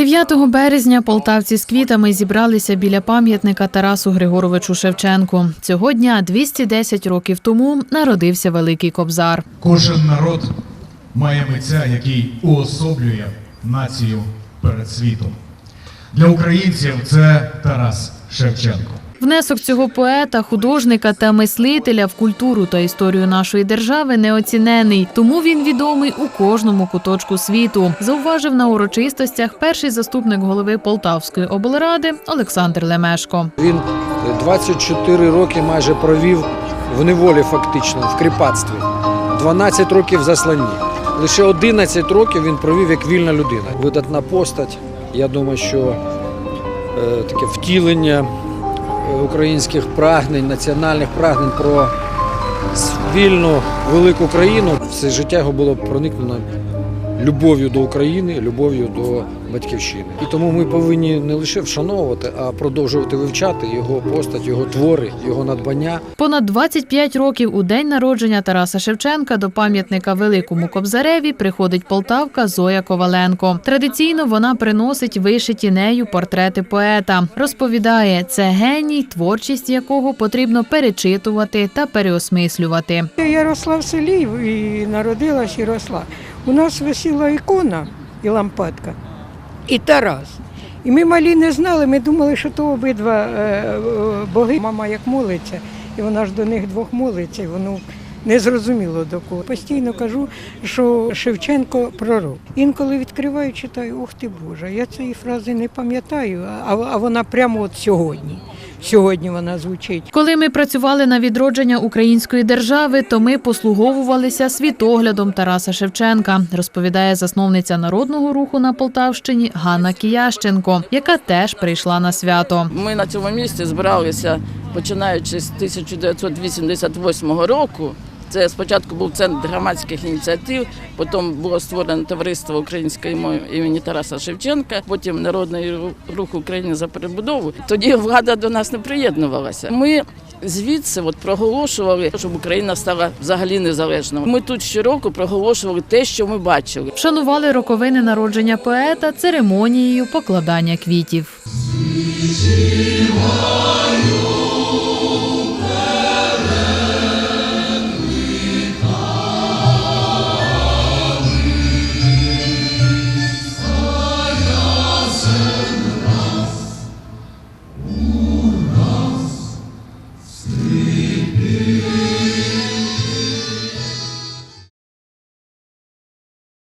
9 березня полтавці з квітами зібралися біля пам'ятника Тарасу Григоровичу Шевченку. Цього дня, 210 років тому, народився Великий Кобзар. Кожен народ має митця, який уособлює націю перед світом. Для українців це Тарас Шевченко. Внесок цього поета, художника та мислителя в культуру та історію нашої держави неоцінений, тому він відомий у кожному куточку світу. Зауважив на урочистостях перший заступник голови Полтавської облради Олександр Лемешко. Він 24 роки майже провів в неволі, фактично, в кріпацтві. 12 років в засланні. Лише 11 років він провів як вільна людина. Видатна постать. Я думаю, що таке втілення е, українських прагнень, національних прагнень про вільну велику країну. Все життя його було проникнено любов'ю до України, любов'ю до батьківщини. І тому ми повинні не лише вшановувати, а продовжувати вивчати його постать, його твори, його надбання. Понад 25 років у день народження Тараса Шевченка до пам'ятника Великому Кобзареві приходить полтавка Зоя Коваленко. Традиційно вона приносить вишиті нею портрети поета. Розповідає, це геній, творчість якого потрібно перечитувати та переосмислювати. Я росла в селі і народилась і росла. У нас висіла ікона і лампадка, і Тарас. І ми малі не знали, ми думали, що то обидва е, е, боги. Мама як молиться, і вона ж до них двох молиться, і воно не зрозуміло до кого. Постійно кажу, що Шевченко пророк. Інколи відкриваю, читаю, ух ти Боже, я цієї фрази не пам'ятаю, а, а вона прямо от сьогодні. Сьогодні вона звучить. Коли ми працювали на відродження української держави, то ми послуговувалися світоглядом Тараса Шевченка, розповідає засновниця народного руху на Полтавщині Ганна Киященко, яка теж прийшла на свято. Ми на цьому місці збиралися починаючи з 1988 року. Це спочатку був центр громадських ініціатив, потім було створено товариство української мови імені Тараса Шевченка, потім Народний рух України за перебудову. Тоді влада до нас не приєднувалася. Ми звідси от проголошували, щоб Україна стала взагалі незалежною. Ми тут щороку проголошували те, що ми бачили. Вшанували роковини народження поета церемонією покладання квітів.